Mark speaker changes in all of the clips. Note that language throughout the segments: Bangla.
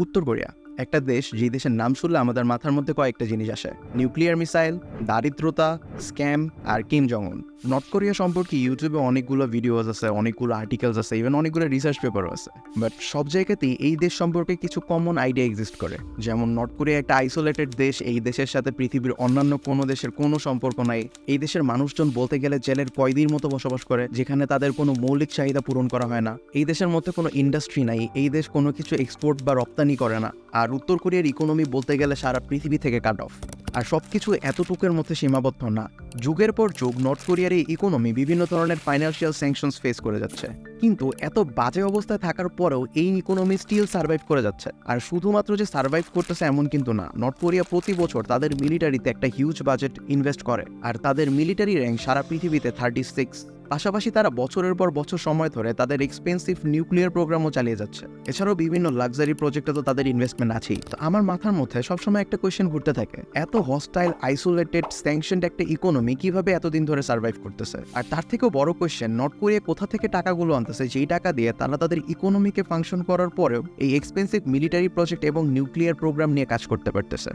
Speaker 1: উত্তর কোরিয়া। একটা দেশ যে দেশের নাম শুনলে আমাদের মাথার মধ্যে কয়েকটা জিনিস আসে। নিউক্লিয়ার মিসাইল, দারিদ্রতা, স্ক্যাম আর Kim Jong Un North Korea সম্পর্কে ইউটিউবে অনেকগুলো ভিডিওস আছে, অনেকগুলো আর্টিকেলস আছে ইভেন অনেকগুলো রিসার্চ পেপারও আছে। বাট সব জায়গাতেই এই দেশ সম্পর্কে কিছু কমন আইডিয়া এক্সিস্ট করে। যেমন নর্থ কোরিয়া একটা আইসোলেটেড দেশ, এই দেশের সাথে পৃথিবীর অন্যান্য কোনো দেশের কোনো সম্পর্ক নাই। এই দেশের মানুষজন বলতে গেলে জেলের কয়েদির মতো বসবাস করে, যেখানে তাদের কোনো মৌলিক চাহিদা পূরণ করা হয় না। এই দেশের মধ্যে কোনো ইন্ডাস্ট্রি নাই, এই দেশ কোনো কিছু এক্সপোর্ট বা রপ্তানি করে না। আর উত্তর কোরিয়ার ইকোনমি বলতে গেলে সারা পৃথিবী থেকে কাট অফ আর সব কিছু এতটুকুর মধ্যে সীমাবদ্ধ না। যুগের পর যুগ নর্থ কোরিয়ার এই ইকোনমি বিভিন্ন ধরনের ফাইন্যান্সিয়াল স্যাংশনস ফেস করে যাচ্ছে। কিন্তু এত বাজে অবস্থায় থাকার পরেও এই ইকোনমি স্টিল সার্ভাইভ করে যাচ্ছে। আর শুধুমাত্র যে সার্ভাইভ করতেছে এমন কিন্তু না। নর্থ কোরিয়া প্রতি বছর তাদের মিলিটারিতে একটা হিউজ বাজেট ইনভেস্ট করে। আর তাদের মিলিটারি র্যাঙ্ক সারা পৃথিবীতে থার্টি সিক্স পাশাপাশি তারা বছরের পর বছর সময় ধরে তাদের এক্সপেন্সিভ নিউক্লিয়ার প্রোগ্রামও চালিয়ে যাচ্ছে। এছাড়াও বিভিন্ন লাক্সারি প্রজেক্টে তো তাদের ইনভেস্টমেন্ট আছেই। তো আমার মাথার মধ্যে সবসময় একটা কোয়েশ্চেন ঘুরতে থাকে, এত হস্টাইল আইসোলেটেড স্যাংশনড একটা ইকোনমি কীভাবে এতদিন ধরে সার্ভাইভ করতেছে? আর তার থেকেও বড় কোয়েশ্চেন নর্থ কোরিয়া কোথা থেকে টাকাগুলো আনতেছে? যেই টাকা দিয়ে তারা তাদের ইকোনমিকে ফাংশন করার পরেও এই এক্সপেন্সিভ মিলিটারি প্রজেক্ট এবং নিউক্লিয়ার প্রোগ্রাম নিয়ে কাজ করতে পারতেছে।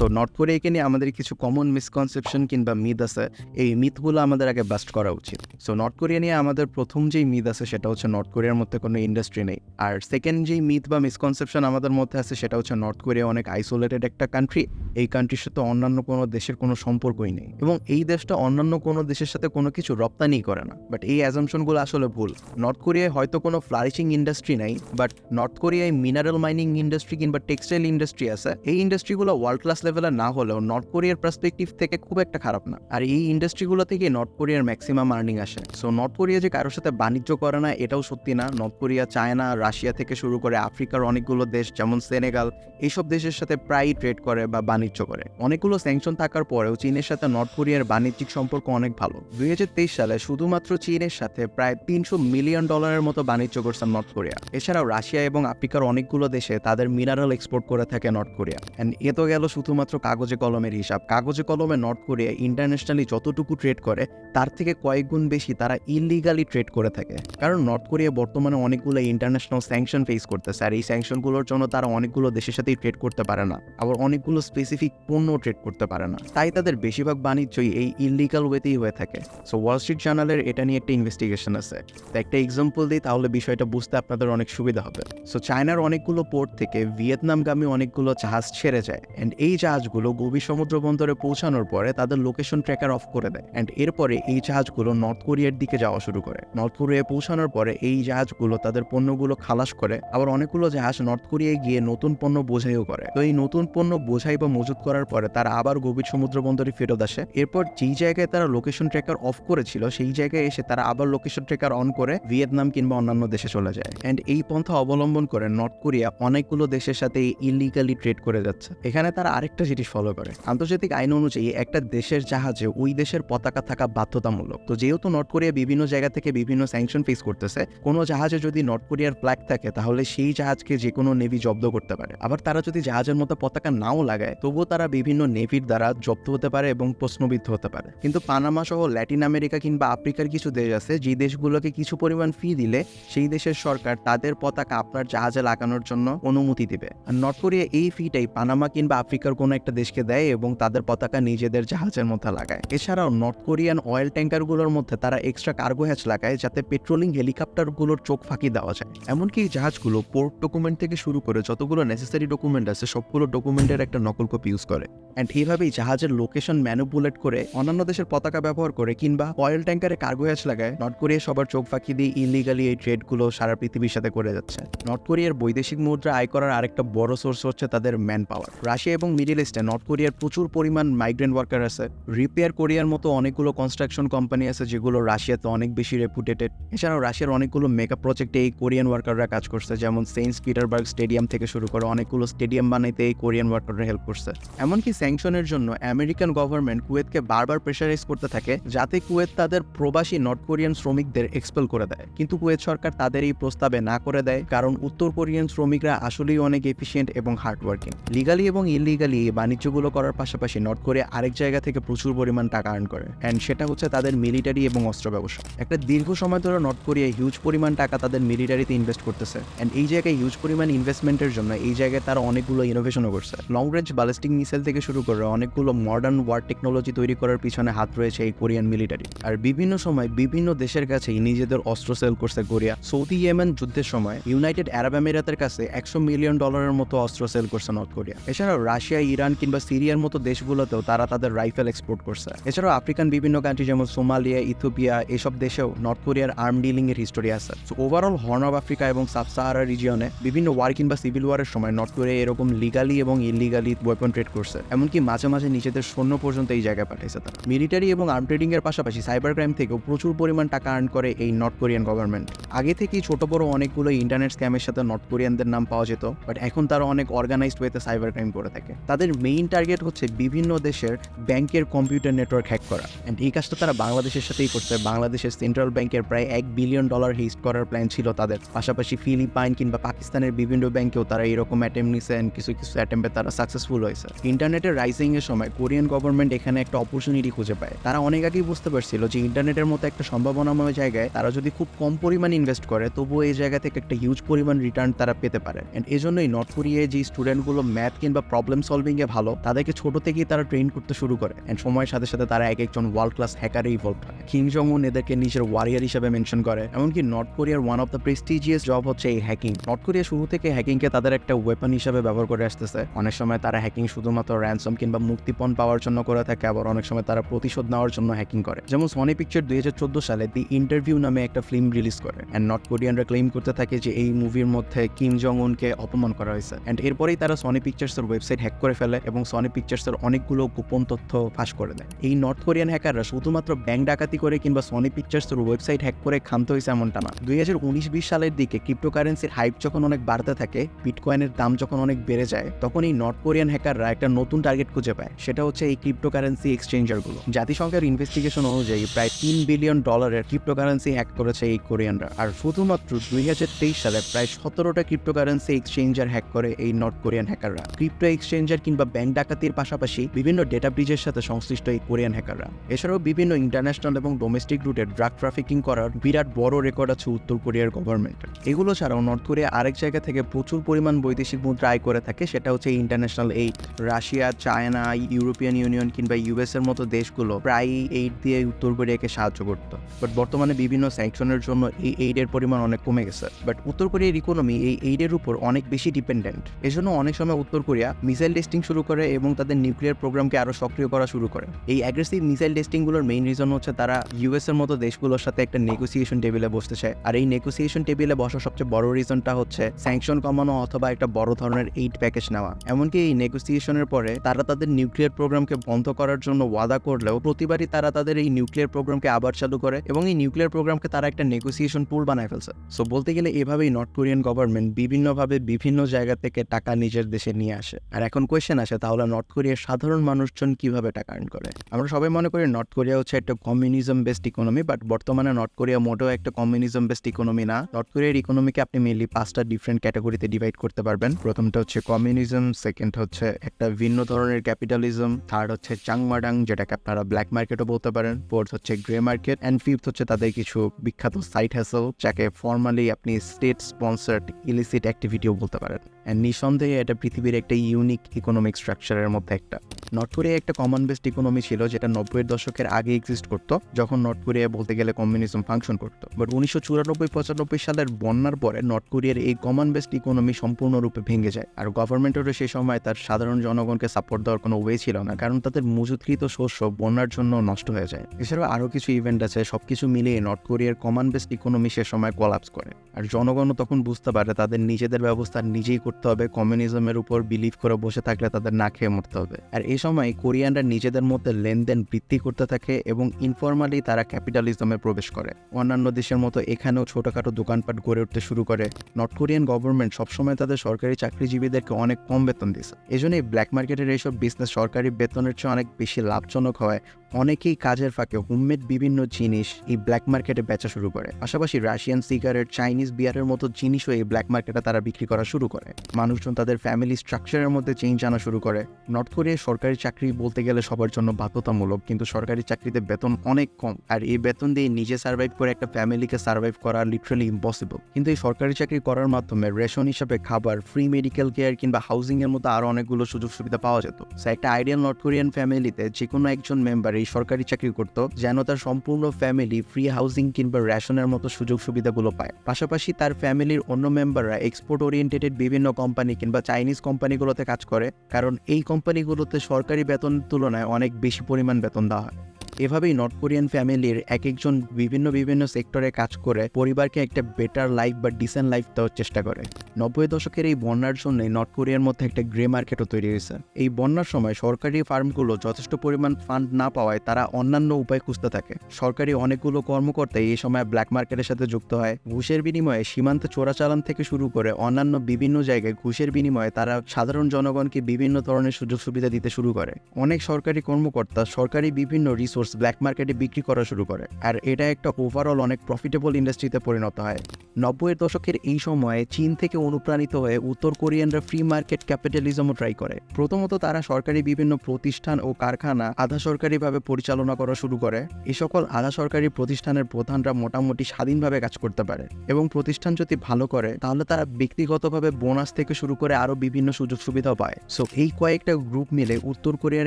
Speaker 1: সো নর্থ কোরিয়াকে নিয়ে আমাদের কিছু কমন মিসকনসেপশন কিংবা মিথ আছে, এই মিথগুলো আমাদের আগে বাস্ট করা উচিত। সো নর্থ কোরিয়া নিয়ে আমাদের প্রথম যেই মিথ আছে সেটা হচ্ছে নর্থ কোরিয়ার মধ্যে কোনো ইন্ডাস্ট্রি নেই। আর সেকেন্ড যেই মিথ বা মিসকনসেপশন আমাদের মধ্যে আছে সেটা হচ্ছে নর্থ কোরিয়া অনেক আইসোলেটেড একটা কান্ট্রি এই কান্ট্রির সাথে অন্যান্য কোনো দেশের কোনো সম্পর্কই নেই। এবং এই দেশটা অন্যান্য কোনো দেশের সাথে কোনো কিছু রপ্তানি করে না। বাট এই অ্যাজামশনগুলো আসলে ভুল। নর্থ কোরিয়ায় হয়তো কোনো ফ্লারিশিং ইন্ডাস্ট্রি নাই বাট নর্থ কোরিয়ায় মিনারেল মাইনিং ইন্ডাস্ট্রি কিংবা টেক্সটাইল ইন্ডাস্ট্রি আছে, এই ইন্ডাস্ট্রিগুলো ওয়ার্ল্ড ক্লাস লেভেলে না হলেও নর্থ কোরিয়ার পার্সপেক্টিভ থেকে খুব একটা খারাপ না। আর এই ইন্ডাস্ট্রিগুলো থেকে নর্থ কোরিয়ার ম্যাক্সিমাম আর্নিং আসে। সো নর্থ কোরিয়া যে কারোর সাথে বাণিজ্য করে না, এটাও সত্যি না। নর্থ কোরিয়া চায়না রাশিয়া থেকে শুরু করে আফ্রিকার অনেকগুলো দেশ, যেমন সেনেগাল এইসব দেশের সাথে প্রায়ই ট্রেড করে বা বাণিজ্য করে। অনেকগুলো স্যাংশন থাকার পরেও চীনের সাথে নর্থ কোরিয়ার বাণিজ্যিক সম্পর্ক অনেক ভালো। দুই হাজার তেইশ সালে শুধুমাত্র চীনের সাথে প্রায় তিনশো মিলিয়ন ডলারের মতো বাণিজ্য করছে নর্থ কোরিয়া এছাড়াও রাশিয়া এবং আফ্রিকার অনেকগুলো দেশে তাদের মিনারেল এক্সপোর্ট করে থাকে নর্থ কোরিয়া অ্যান্ড এ তো গেল শুধুমাত্র কাগজে কলমের হিসাব। কাগজে কলমে নর্থ কোরিয়া ইন্টারন্যাশনালি যতটুকু ট্রেড করে, তার থেকে কয়েক গুণ বেশি তারা ইলিগালি ট্রেড করে থাকে। কারণ নর্থ কোরিয়া বর্তমানে অনেকগুলো ইন্টারন্যাশনাল স্যাংশন ফেস করতেছে। আর এই স্যাংশনগুলোর জন্য তারা অনেকগুলো দেশের সাথেই ট্রেড করতে পারে না। আবার অনেকগুলো স্পেসিফিক পণ্য ট্রেড করতে পারে না। তাই তাদের বেশিরভাগ বাণিজ্যই এই ইলিগাল ওয়েতেই হয়ে থাকে। সো ওয়াল স্ট্রিট জার্নালের এটা নিয়ে একটা ইনভেস্টিগেশন আছে। তো একটা এক্সাম্পল দিই, তাহলে বিষয়টা বুঝতে আপনাদের অনেক সুবিধা হবে। সো চায়নার অনেকগুলো পোর্ট থেকে ভিয়েতনামগামী অনেকগুলো জাহাজ ছেড়ে যায়। অ্যান্ড এই জাহাজগুলো গভীর সমুদ্র বন্দরে পৌঁছানোর পরে তাদের লোকেশন ট্র্যাকার অফ করে দেয় অ্যান্ড এরপরে এই জাহাজগুলো নর্থ কোরিয়ার দিকে যাওয়া শুরু করে। নর্থ কোরিয়ায় পৌঁছানোর পরে এই জাহাজগুলো তাদের পণ্যগুলো খালাস করে, আবার অনেকগুলো জাহাজ নর্থ কোরিয়ায় গিয়ে নতুন পণ্য বোঝাইও করে। তো এই নতুন পণ্য বোঝাই বা মজুত করার পরে তারা আবার গভীর সমুদ্র বন্দরে ফেরত আসে। এরপর যেই জায়গায় তারা লোকেশন ট্র্যাকার অফ করেছিল, সেই জায়গায় এসে তারা আবার লোকেশন ট্র্যাকার অন করে ভিয়েতনাম কিংবা অন্যান্য দেশে চলে যায়। অ্যান্ড এই পন্থা অবলম্বন করে নর্থ কোরিয়া অনেকগুলো দেশের সাথে ইলিগালি ট্রেড করে যাচ্ছে। এখানে তারা আরেকটা জিনিস ফলো করে। আন্তর্জাতিক আইন অনুযায়ী একটা দেশের জাহাজে ওই দেশের পতাকা থাকা বাধ্যতামূলক। তো যেহেতু নর্থ কোরিয়া বিভিন্ন জায়গা থেকে বিভিন্ন স্যাংশন ফেস করতেছে, কোনো জাহাজে যদি নর্থ কোরিয়ার ফ্ল্যাগ থাকে, তাহলে সেই জাহাজকে যে কোনো নেভি জব্দ করতে পারে। আবার তারা যদি জাহাজের মতো পতাকা নাও লাগায়, তবুও তারা বিভিন্ন নেভির দ্বারা জব্দ হতে পারে এবং প্রশ্নবিদ্ধ হতে পারে। কিন্তু পানামা সহ ল্যাটিন আমেরিকা কিংবা আফ্রিকার কিছু দেশ আছে যে দেশগুলোকে কিছু পরিমাণ ফি দিলে সেই দেশের সরকার তাদের পতাকা আপনার জাহাজে লাগানোর জন্য অনুমতি দিবে। আর নর্থ কোরিয়া এই ফিটাই পানামা কিংবা আফ্রিকার কোনো একটা দেশকে দেয় এবং তাদের পতাকা নিজেদের জাহাজের মধ্যে লাগায়। এছাড়াও নর্থ কোরিয়ান অয়েল ট্যাঙ্কারগুলোর মধ্যে তারা এক্সট্রা কার্গো হ্যাচ লাগায় যাতে পেট্রোলিং হেলিকপ্টারগুলোর চোখ ফাঁকি দেওয়া যায়। এমনকি এই জাহাজগুলো পোর্ট ডকুমেন্ট থেকে শুরু করে যতগুলো নেসেসারি ডকুমেন্ট আছে, সবগুলো ডকুমেন্টের একটা নকল কপি ইউজ করে। অ্যান্ড এইভাবেই জাহাজের লোকেশন ম্যানুপুলেট করে অন্যান্য দেশের পতাকা ব্যবহার করে কিংবা অয়েল ট্যাঙ্কারে কার্গো হ্যাচ লাগায় নর্থ কোরিয়া সবার চোখ ফাঁকি দিয়ে ইলিগালি এই ট্রেডগুলো সারা পৃথিবীর সাথে করে যাচ্ছে। নর্থ কোরিয়ার বৈদেশিক মুদ্রা আয় করার আরেকটা বড় সোর্স হচ্ছে তাদের ম্যান পাওয়ার রাশিয়া এবং ইস্টে নর্থ কোরিয়ার প্রচুর পরিমাণ মাইগ্রেন্ট ওয়ার্কার আছে। রিপেয়ার কোরিয়ার মতো অনেকগুলো কনস্ট্রাকশন কোম্পানি আছে, যেগুলো রাশিয়াতে অনেক বেশি রেপুটেটেড এছাড়াও রাশিয়ার অনেকগুলো মেগা প্রজেক্টে এই কোরিয়ান ওয়ার্কাররা কাজ করছে, যেমন সেন্ট পিটারবার্গ স্টেডিয়াম থেকে শুরু করে অনেকগুলো স্টেডিয়াম বানাইতে এই কোরিয়ান ওয়ার্কাররা হেল্প করছে। এমনকি স্যাংশনের জন্য আমেরিকান গভর্নমেন্ট কুয়েতকে বারবার প্রেশারাইজ করতে থাকে, যাতে কুয়েত তাদের প্রবাসী নর্থ কোরিয়ান শ্রমিকদের এক্সপেল করে দেয়। কিন্তু কুয়েত সরকার তাদের এই প্রস্তাবে না করে দেয়, কারণ উত্তর কোরিয়ান শ্রমিকরা আসলেই অনেক এফিসিয়েন্ট এবং হার্ড ওয়ার্কিং লিগালি এবং ইলিগালি এই বাণিজ্যগুলো করার পাশাপাশি নর্থ কোরিয়া আরেক জায়গা থেকে প্রচুর পরিমাণ টাকা আর্ন করে। অ্যান্ড সেটা হচ্ছে তাদের মিলিটারি এবং অস্ত্র ব্যবসা। একটা দীর্ঘ সময় ধরে নর্থ কোরিয়া হিউজ পরিমাণ টাকা তাদের মিলিটারিতে ইনভেস্ট করতেছে। অ্যান্ড এই জায়গায় হিউজ পরিমাণ ইনভেস্টমেন্টের জন্য এই জায়গায় তারা অনেকগুলো ইনোভেশনও করছে। লং রেঞ্জ ব্যালিস্টিক মিসাইল থেকে শুরু করে অনেকগুলো মডার্ন ওয়ার টেকনোলজি তৈরি করার পিছনে হাত রয়েছে এই কোরিয়ান মিলিটারি আর বিভিন্ন সময় বিভিন্ন দেশের কাছেই নিজেদের অস্ত্র সেল করছে কোরিয়া সৌদি ইয়েমেন যুদ্ধের সময় ইউনাইটেড আরব আমিরাতের কাছে একশো মিলিয়ন ডলারের মতো অস্ত্র সেল করছে নর্থ কোরিয়া এছাড়াও রাশিয়া ইরান কিংবা সিরিয়ার মতো দেশগুলোতেও তারা তাদের রাইফেল এক্সপোর্ট করছে। এছাড়াও আফ্রিকান বিভিন্ন কান্ট্রি যেমন সোমালিয়া ইথোপিয়া এসব দেশেও নর্থ কোরিয়ার আর্ম ডিলিং এর হিস্টোরি আছে। So overall Horn of Africa এবং সাব সাহারা রিজিয়নে বিভিন্ন ওয়ার কিংবা সিভিল ওয়ারের সময় নর্থ কোরিয়া এরকম লিগালি এবং ইলিগালি ওয়েপন ট্রেড করছে। এমনকি মাঝে মাঝে নিজেদের সৈন্য পর্যন্ত এই জায়গায় পাঠিয়েছে তারা। মিলিটারি এবং আর্ম ট্রেডিং এর পাশাপাশি সাইবার ক্রাইম থেকেও প্রচুর পরিমাণ টাকা আর্ন করে এই নর্থ কোরিয়ান গভর্নমেন্ট আগে থেকেই ছোট, বড় অনেকগুলো ইন্টারনেট স্ক্যামের সাথে নর্থ কোরিয়ানদের নাম পাওয়া যেত বাট এখন তারা অনেক অর্গানাইজড ওয়েতে সাইবার ক্রাইম করে থাকে। তাদের মেইন টার্গেট হচ্ছে বিভিন্ন দেশের ব্যাংকের কম্পিউটার নেটওয়ার্ক হ্যাক করা। অ্যান্ড এই কাজটা তারা বাংলাদেশের সাথেই করছে। বাংলাদেশের সেন্ট্রাল ব্যাংকের প্রায় এক বিলিয়ন ডলার হিস্ট করার প্ল্যান ছিল তাদের। পাশাপাশি ফিলিপাইন কিংবা পাকিস্তানের বিভিন্ন ব্যাংকেও তারা এরকম অ্যাটেম্প নিছে অ্যান্ড কিছু কিছু অ্যাটেম্পে তারা সাকসেসফুল হয়েছে। ইন্টারনেটের রাইজিং এর সময় কোরিয়ান গভর্নমেন্ট এখানে একটা অপরচুনিটি খুঁজে পায়। তারা অনেক আগেই বুঝতে পারছিল যে ইন্টারনেটের মতো একটা সম্ভাবনাময় জায়গায় তারা যদি খুব কম পরিমাণ ইনভেস্ট করে, তবুও এই জায়গা থেকে একটা হিউজ পরিমাণ রিটার্ন তারা পেতে পারে। অ্যান্ড এই জন্যই নর্থ কোরিয়ায় যে স্টুডেন্টগুলো ম্যাথ কিংবা প্রবলেম সলভিং এ ভালো, তাদেরকে ছোট থেকেই তারা ট্রেন করতে শুরু করে। অ্যান্ড সময়ের সাথে সাথে তারা এক একজন ওয়ার্ল্ড ক্লাস হ্যাকারে ইভলভ হয়। কিং জং উন এদেরকে নিজের ওয়ারিয়ার হিসেবে মেনশন করে, এমনকি নর্থ কোরিয়ার one of the prestigious job হচ্ছে এই হ্যাকিং নর্থ কোরিয়া শুরু থেকে হ্যাকিংকে তাদের একটা ওয়েপন হিসেবে ব্যবহার করে আসতেছে। অনেক সময় তারা হ্যাকিং শুধুমাত্র র্যানসম কিংবা মুক্তিপণ পাওয়ার জন্য করে থাকে, আবার অনেক সময় তারা প্রতিশোধ নেওয়ার জন্য হ্যাকিং করে। যেমন সনি পিকচার দুই হাজার চোদ্দ সালে দি ইন্টারভিউ নামে একটা ফিল্ম রিলিজ করে। অ্যান্ড নর্থ কোরিয়ানরা ক্লেম করতে থাকে যে এই মুভির মধ্যে কিম জং উনকে অপমান করা হয়েছে। অ্যান্ড এরপরেই তারা সনি পিকচার্সের ওয়েবসাইট হ্যাক করে ফেলে এবং সনি পিকচার্সের অনেকগুলো গোপন তথ্য ফাঁস করে দেয়। এই নর্থ কোরিয়ান হ্যাকাররা শুধুমাত্র ব্যাংক ডাকাতি করে কিংবা সনি পিকচার্সের ওয়েবসাইট হ্যাক করে ক্ষান্ত হয়েছে এমনটা না। দুই হাজার উনিশ বিশ সালের দিকে ক্রিপ্টোকারেন্সির হাইপ যখন অনেক বাড়তে থাকে বিটকয়েনের দাম যখন অনেক বেড়ে যায়, তখন এই নর্থ কোরিয়ান হ্যাকাররা একটা নতুন টার্গেট খুঁজে পায়। সেটা হচ্ছে এই ক্রিপ্টোকারেন্সি এক্সচেঞ্জারগুলো জাতিসংঘের ইনভেস্টিগেশন অনুযায়ী প্রায় তিন বিলিয়ন ডলারের ক্রিপ্টোকারেন্সি হ্যাক করেছে এই কোরিয়ানরা আর শুধুমাত্র দুই হাজার তেইশ সালে প্রায় সতেরোটা ক্রিপ্টোকারেন্সি এক্সচেঞ্জার হ্যাক করে এই নর্থ কোরিয়ান হ্যাকাররা ক্রিপ্টো এক্সচেঞ্জার কিংবা ব্যাংক ডাকাতির পাশাপাশি বিভিন্ন ডেটা ব্রিজের সাথে সংশ্লিষ্ট এই কোরিয়ান হ্যাকাররা। এছাড়াও বিভিন্ন ইন্টারন্যাশনাল এবং ডোমেস্টিক রুটে ড্রাগ ট্রাফিকিং করার বিরাট বড় রেকর্ড আছে উত্তর কোরিয়ার গভর্নমেন্ট এগুলো ছাড়াও নর্থ কোরিয়া আরেক জায়গা থেকে প্রচুর পরিমাণ বৈদেশিক মুদ্রা আয় করে থাকে, সেটা হচ্ছে international aid Russia, China, European Union কিংবা ইউএস এর মতো দেশগুলো প্রায় এইড দিয়ে উত্তর কোরিয়াকে সাহায্য করতো। বাট বর্তমানে বিভিন্ন স্যাংশনের জন্য এই এইডের পরিমাণ অনেক কমে গেছে। বাট উত্তর কোরিয়ার ইকোনমি এই এইডের উপর অনেক বেশি ডিপেন্ডেন্ট এজন্য অনেক সময় উত্তর কোরিয়া মিসাইল টেস্টিং শুরু করে এবং তাদের নিউক্লিয়ার প্রোগ্রামকে আরও সক্রিয় করা শুরু করে। এই অ্যাগ্রেসিভ মিসাইল টেস্টিংগুলোর মেইন রিজন হচ্ছে তারা ইউএস এর মতো দেশগুলোর সাথে একটা নেগোসিয়েশন টেবিলে বসতে চায়। আর এই নেগোসিয়েশন টেবিলে বসার সবচেয়ে বড় রিজনটা হচ্ছে স্যাংশন কমানো অথবা একটা বড় ধরনের এইড প্যাকেজ নেওয়া। এমনকি এই নেগোসিয়েশনের পরে তারা তাদের নিউক্লিয়ার প্রোগ্রামকে বন্ধ করার জন্য ওয়াদা করলেও প্রতিবারই তারা তাদের এই নিউক্লিয়ার প্রোগ্রামকে আবার চালু করে এবং এই নিউক্লিয়ার প্রোগ্রামকে তারা একটা নেগোসিয়েশন পুল বানায় ফেলছে। সো বলতে গেলে এভাবেই নর্থ কোরিয়ান গভর্নমেন্ট বিভিন্নভাবে বিভিন্ন জায়গা থেকে টাকা নিজের দেশে নিয়ে আসে। আর এখন কোয়েশ্চেন আসে তাহলে নর্থ কোরিয়ার সাধারণ মানুষজন কীভাবে টাকা আর্ন করে? আমরা সবাই মনে করি নর্থ কোরিয়া হচ্ছে একটা কমিউনিজম বেসড ইকোনমি বাট বর্তমানে নর্থ কোরিয়া মোটেও একটা কমিউনিজম বেসড ইকোনমি না। নর্থ কোরিয়ার ইকোনমিকে আপনি মেনলি পাঁচটা ডিফারেন্ট ক্যাটাগরিতে ডিভাইড করতে পারবেন। প্রথমটা হচ্ছে কমিউনিজম সেকেন্ড হচ্ছে একটা ভিন্ন ধরনের ক্যাপিটালিজম থার্ড হচ্ছে চাংমাডাং, যেটাকে আপনারা ব্ল্যাক মার্কেটও বলতে পারেন ফোর্থ হচ্ছে গ্রে মার্কেট অ্যান্ড ফিফথ হচ্ছে তাদের কিছু বিখ্যাত সাইট হ্যাসেল যাকে ফর্মালি আপনি স্টেট স্পন্সার্ড ইলিসিট অ্যাক্টিভিটিও বলতে পারেন। অ্যান্ড নিঃসন্দেহে এটা পৃথিবীর একটা ইউনিক ইকোনমিক স্ট্রাকচারের মধ্যে একটা। নর্থ কোরিয়া একটা কমন বেসড ইকোনমি ছিল যেটা নব্বইয়ের দশকের আগে এক্সিস্ট করতো, যখন নর্থ কোরিয়া বলতে গেলে কমিউনিজম ফাংশন করতো। বাট উনিশশো চুরানব্বই, পঁচানব্বই সালের বন্যার পরে নর্থ কোরিয়ার এই কমন বেসড ইকোনমি সম্পূর্ণরূপে ভেঙে যায়। আর গভর্নমেন্টেরও সেই সময় তার সাধারণ জনগণকে সাপোর্ট দেওয়ার কোনো ওয়ে ছিল না, কারণ তাদের মজুতকৃত শস্য বন্যার জন্য নষ্ট হয়ে যায়। এছাড়াও আরও কিছু ইভেন্ট আছে, সবকিছু মিলিয়ে নর্থ কোরিয়ার কমন বেসড ইকোনমি সে সময় কলাপস করে। আর জনগণও তখন বুঝতে পারে তাদের নিজেদের ব্যবস্থা নিজেই করতে হবে কমিউনিজমের উপর বিলিভ করে বসে থাকলে তাদের না খেয়ে মরতে হবে। আর এই সময় কোরিয়ানরা নিজেদের মধ্যে লেনদেন বৃদ্ধি করতে থাকে এবং ইনফরমালি তারা ক্যাপিটালিজমে প্রবেশ করে। অন্যান্য দেশের মতো এখানেও ছোটখাটো দোকানপাট গড়ে উঠতে শুরু করে। নর্থ কোরিয়ান গভর্নমেন্ট সবসময় তাদের সরকারি চাকরিজীবীদেরকে অনেক কম বেতন দিয়েছে। এই জন্য এই ব্ল্যাক মার্কেটের এইসব বিজনেস সরকারি বেতনের চেয়ে অনেক বেশি লাভজনক হয়। অনেকেই কাজের ফাঁকে হোমমেড বিভিন্ন জিনিস এই ব্ল্যাক মার্কেটে বেচা শুরু করে। পাশাপাশি রাশিয়ান সিগারেট চাইনিজ বিয়ারের মতো জিনিসও এই ব্ল্যাক মার্কেটে তারা বিক্রি করা শুরু করে। মানুষজন তাদের ফ্যামিলি স্ট্রাকচারের মধ্যে চেঞ্জ আনা শুরু করে। নর্থ কোরিয়ায় সরকারি চাকরি বলতে গেলে সবার জন্য বাধ্যতামূলক, কিন্তু সরকারি চাকরিতে বেতন অনেক কম। আর এই বেতন দিয়ে নিজে সার্ভাইভ করে একটা ফ্যামিলিকে সার্ভাইভ করা লিটারালি ইম্পসিবল কিন্তু এই সরকারি চাকরি করার মাধ্যমে রেশন হিসাবে খাবার ফ্রি মেডিকেল কেয়ার কিংবা হাউজিং এর মতো আরও অনেকগুলো সুযোগ সুবিধা পাওয়া যেত। একটা আইডিয়াল নর্থ কোরিয়ান ফ্যামিলিতে যে কোনো একজন মেম্বার এই সরকারি চাকরি করত, যেন তার সম্পূর্ণ ফ্যামিলি ফ্রি হাউসিং কিংবা রেশনের মতো সুযোগ সুবিধাগুলো পায়। পাশাপাশি তার ফ্যামিলির অন্য মেম্বাররা এক্সপোর্ট ওরিয়েন্টেড বিভিন্ন কোম্পানি কিংবা চাইনিজ কোম্পানিগুলোতে কাজ করে, কারণ এই কোম্পানিগুলোতে সরকারি বেতন তুলনায় অনেক বেশি পরিমাণ বেতন দেওয়া হয়। এভাবেই নর্থ কোরিয়ান ফ্যামিলির এক একজন বিভিন্ন বিভিন্ন সেক্টরে কাজ করে, পরিবারকে একটা বেটার লাইফ বা ডিসেন্ট লাইফ দেওয়ার চেষ্টা করে। নব্বই দশকের এই বন্যার জন্যই নর্থ কোরিয়ার মধ্যে একটা গ্রে মার্কেটও তৈরি হয়েছে। এই বন্যার সময় সরকারি ফার্মগুলো যথেষ্ট পরিমাণ ফান্ড না পাওয়ায় তারা অন্যান্য উপায় খুঁজতে থাকে। সরকারি অনেকগুলো কর্মকর্তা এই সময় ব্ল্যাক মার্কেটের সাথে যুক্ত হয়। ঘুষের বিনিময়ে সীমান্তে চোরাচালান থেকে শুরু করে অন্যান্য বিভিন্ন জায়গায় ঘুষের বিনিময়ে তারা সাধারণ জনগণকে বিভিন্ন ধরনের সুযোগ সুবিধা দিতে শুরু করে। অনেক সরকারি কর্মকর্তা সরকারি বিভিন্ন রিসোর্স ব্ল্যাক মার্কেটে বিক্রি করা শুরু করে। আর এটা একটা ওভারঅল অনেক প্রফিটেবল ইন্ডাস্ট্রিতে পরিণত হয়। নব্বইয়ের দশকের এই সময়ে চীন থেকে অনুপ্রাণিত হয়ে উত্তর কোরিয়ানরা ফ্রি মার্কেট ক্যাপিটালিজমও ট্রাই করে। প্রথমত তারা সরকারি বিভিন্ন প্রতিষ্ঠান ও কারখানা আধা সরকারিভাবে পরিচালনা করা শুরু করে। এই সকল আধা সরকারি প্রতিষ্ঠানের প্রধানরা মোটামুটি স্বাধীনভাবে কাজ করতে পারে। এবং প্রতিষ্ঠান যদি ভালো করে, তাহলে তারা ব্যক্তিগতভাবে বোনাস থেকে শুরু করে আরও বিভিন্ন সুযোগ সুবিধাও পায়। সো এই কয়েকটা গ্রুপ মিলে উত্তর কোরিয়ার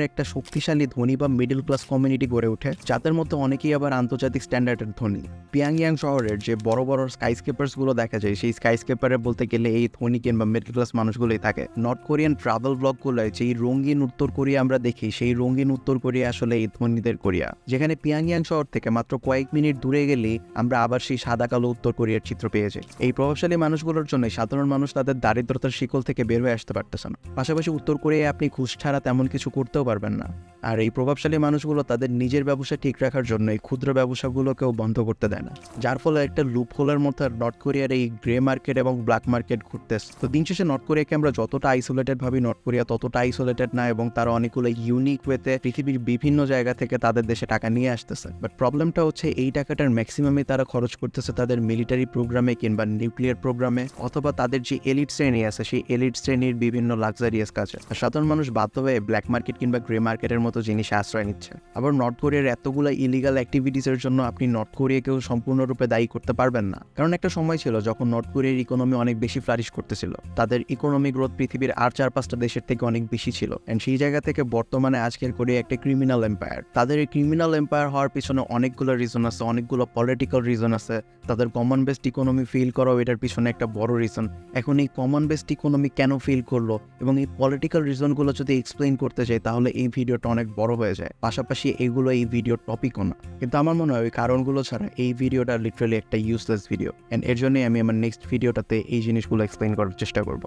Speaker 1: একটা শক্তিশালী ধনী বা মিডল ক্লাস কমিউনিটি গড়ে ওঠে, যাদের মধ্যে অনেকেই আবার আন্তর্জাতিক স্ট্যান্ডার্ডের ধনী। পিয়াংয়াং শহরের যে বড় বড় স্কাইস্কেপার্সগুলো দেখা যায়, সেই স্কাইস্কেপারে বলতে গেলে এই ধনী কিংবা মিডল ক্লাস মানুষগুলোই থাকে। নর্থ কোরিয়ান ট্রাভেল ব্লগগুলোয় যেই রঙিন উত্তর কোরিয়া আমরা দেখি, সেই রঙিন উত্তর কোরিয়া আসলে এই ধনীদের কোরিয়া। যেখানে পিয়াংয়াং শহর থেকে মাত্র কয়েক মিনিট দূরে গেলেই আমরা আবার সেই সাদা কালো উত্তর কোরিয়ার চিত্র পেয়ে যাই। এই প্রভাবশালী মানুষগুলোর জন্য সাধারণ মানুষ তাদের দারিদ্রতার শিকল থেকে বের হয়ে আসতে পারতেছে না। পাশাপাশি উত্তর কোরিয়ায় আপনি ঘুষ ছাড়া তেমন কিছু করতেও পারবেন না। আর এই প্রভাবশালী মানুষগুলো তাদের নিজের ব্যবসা ঠিক রাখার জন্য এই ক্ষুদ্র ব্যবসাগুলোকেও বন্ধ করতে দেয় না। যার ফলে একটা লুপ হোলের মধ্যে নর্থ কোরিয়ার এই গ্রে মার্কেট এবং ব্ল্যাক মার্কেট ঘুরতেছে। তো দিন শেষে নর্থ কোরিয়াকে আমরা যতটা আইসোলেটেড ভাবি নর্থ কোরিয়া ততটা আইসোলেটেড না এবং তারা অনেকগুলো ইউনিক ওয়েতে পৃথিবীর বিভিন্ন জায়গা থেকে তাদের দেশে টাকা নিয়ে আসতেছে। বাট প্রবলেমটা হচ্ছে এই টাকাটার ম্যাক্সিমামই তারা খরচ করতেছে তাদের মিলিটারি প্রোগ্রামে কিংবা নিউক্লিয়ার প্রোগ্রামে অথবা তাদের যে এলিট শ্রেণি আছে, সেই এলিট শ্রেণির বিভিন্ন লাক্সারিয়াস কাজে। সাধারণ মানুষ বাধ্য হয়ে ব্ল্যাক মার্কেট কিংবা গ্রে মার্কেটের মতো জিনিস আশ্রয় নিচ্ছে। আবার নর্থ কোরিয়ার এতগুলো ইলিগাল অ্যাক্টিভিটিসের জন্য আপনি নর্থ কোরিয়াকেও সম্পূর্ণরূপে দায়ী করতে পারবেন না। কারণ একটা সময় ছিল যখন নর্থ কোরিয়ার ইকোনমি অনেক বেশি ফ্লারিশ করতেছিল। তাদের ইকোনমি গ্রোথ পৃথিবীর আর চার পাঁচটা দেশের থেকে অনেক বেশি ছিল। অ্যান্ড সেই জায়গা থেকে বর্তমানে আজকের কোরিয়া একটা ক্রিমিনাল এম্পায়ার তাদের এই ক্রিমিনাল এম্পায়ার হওয়ার পিছনে অনেকগুলো রিজন আছে, অনেকগুলো পলিটিক্যাল রিজন আছে। তাদের কমন বেসড ইকোনমি ফিল করাও এটার পিছনে একটা বড় রিজন এখন এই কমন বেসড ইকোনমি কেন ফিল করল? এবং এই পলিটিক্যাল রিজনগুলো যদি এক্সপ্লেইন করতে চাই, তাহলে এই ভিডিওটা অনেক বড় হয়ে যায়। পাশাপাশি এগুলো এই ভিডিওর টপিকও না। কিন্তু আমার মনে হয় ওই কারণগুলো ছাড়া এই ভিডিওটা লিটারালি একটা ইউজলেস ভিডিও অ্যান্ড এর জন্যই আমি আমার নেক্সট ভিডিওটাতে এই জিনিসগুলো এক্সপ্লেন করার চেষ্টা করব।